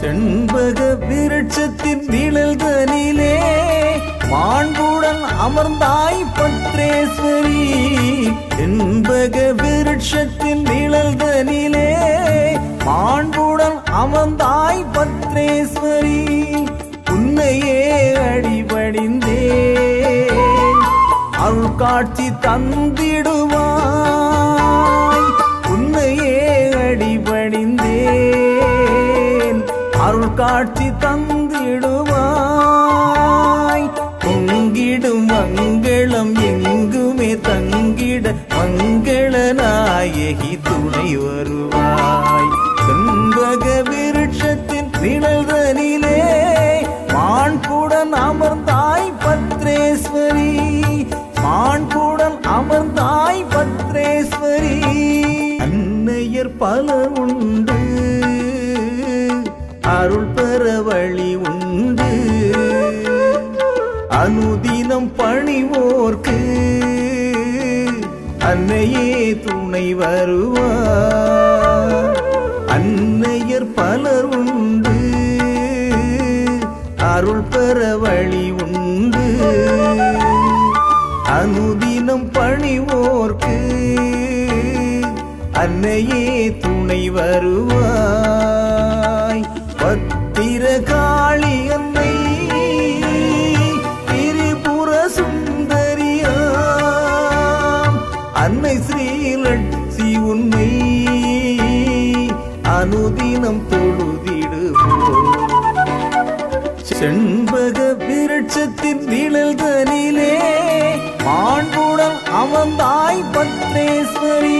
செண்பக விருட்சத்தின் நிழல் தனிலே மாண்புடன் அமர்ந்தாய் பத்ரேஸ்வரி செண்பக விருட்சத்தின் நிழல் தனிலே மாண்புடன் அமர்ந்தாய் பத்ரேஸ்வரி உன்னையே அடிபடிந்தே அருள் காட்சி தந்திடுவான். அருள் காட்சி தந்திடுவாய். பொங்கிடும் மங்களம் எங்குமே தங்கிட மங்கள நாயகி துணை வருவாய். செண்பக விருட்சத்தின் நிழல்தனிலே மாண்புடன் அமர்ந்தாய் பத்ரேஸ்வரி. மாண்புடன் அமர்ந்தாய் பத்ரேஸ்வரி. அன்னையர் பல உண்டு பணி உண்டு. அனுதினம் பணிவோர்க்கு அன்னையே துணை வருவார். அன்னையர் பலர் உண்டு. அருள் பெற வழி உண்டு. அனுதினம் பணிவோர்க்கு அன்னையே துணை வருவார். அன்னை ஸ்ரீலட்சி உண்மை அனுதினம் தொழுதிடுவோம். செண்பக விருட்சத்தின் நிழல் தனிலே மாண்புடன் அமர்ந்தாய் பத்ரேஸ்வரி